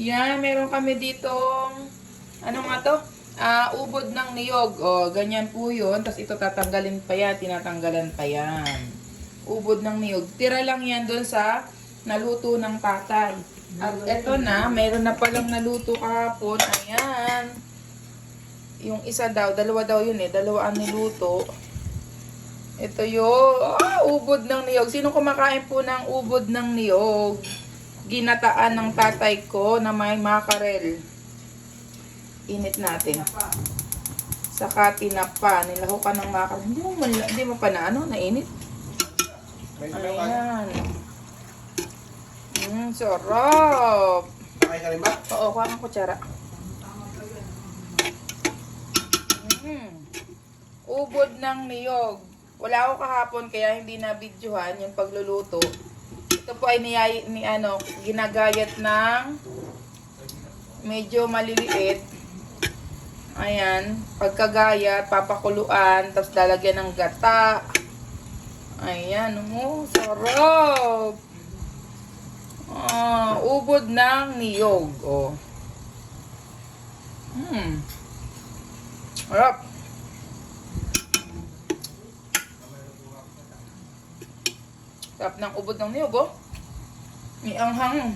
Yan, meron kami ditong, ano nga to? Ah, ubod ng niyog. O, ganyan po yun. Tapos ito tatanggalin pa yan, tinatanggalan pa yan. Ubod ng niyog. Tira lang yan doon sa naluto ng tatay. At eto na, meron na palang naluto kahapon. Ayan. Yung isa daw, dalawa daw yun eh. Dalawa ang niluto. Ito yung ah, ubod ng niyog. Sino kumakain po ng ubod ng niyog? Ginataan ng tatay ko na may makarel. Init natin. Saka tinapa. Nilahukan ng makarel. Hindi mo, hindi mo pa na ano, nainit? Ayan. Mm, sarap. Sakay ka rin ba? Oo, kuha ng kutsara. Mm. Ubod ng niyog. Wala ako kahapon kaya hindi na videohan yung pagluluto. Ito po ay niyay, ni ano, ginagayat ng medyo maliliit. Ayan, pagkagayat, papakuluan, tapos lalagyan ng gata. Ayan, oh, sarap. Ah, ubod ng niyog. Oh. Hmm. Harap. Sarap ng ubod ng niyog, oh. May anghang.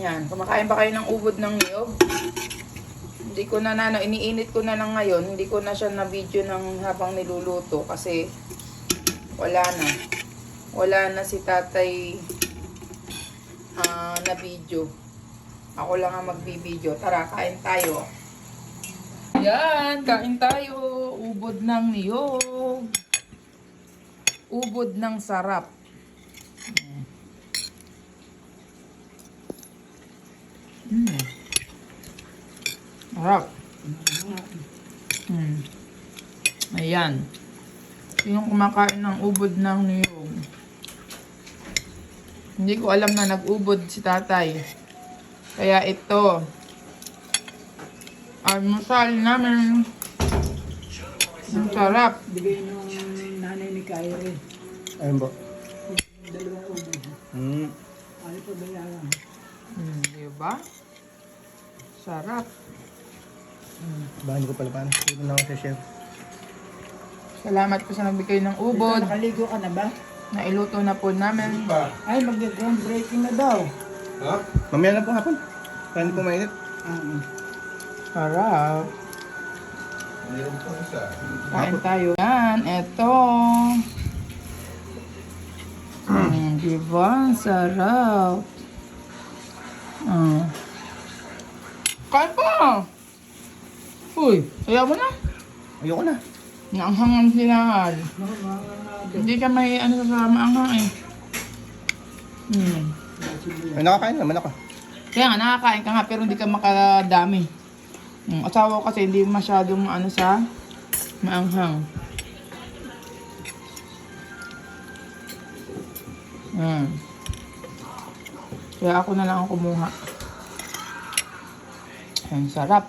Ayan, kumakain ba kayo ng ubod ng niyog? Hindi ko na na, iniinit ko na lang ngayon. Hindi ko na siya na video ng habang niluluto kasi wala na. Wala na si tatay ah, na video. Ako lang ang magbibideo. Tara, kain tayo. Yan, kain tayo. Ubod ng niyog. Ubod ng sarap. Mm. Sarap. Mm. Ayan. Yung kumakain ng ubod ng niyog. Hindi ko alam na nag-ubod si tatay. Kaya ito. Almusal namin. Ang sarap. Bigay ng nanay ni Kyrie. Ayun po. Dalawang ubo. Hmm. Ano pa bayaran? Hmm, diba? Sarap. Bahan ko pala paano. Dito na ako sa chef. Salamat po sa nagbigay ng Ubod. Nakaligo ka na ba? Nailuto na po namin. Ay, mag-groundbreaking na daw. Ha? Mamaya na po hapon. Paano po mainit? Ah, Sarap. Kain tayo. Yan, eto. Mm, diba? Sarap. Ah. Kain pa! Uy, ayaw mo na. Ayoko na. Naanghang ang sinahal. Hindi ka may ano sa maanghang eh. Hmm. Ay, nakakain naman ako. Kaya nga, nakakain ka nga pero hindi ka makadami. Hmm. Asawa ko kasi hindi masyadong ano sa maanghang. Hmm. Kaya ako na lang ang kumuha. Ang sarap.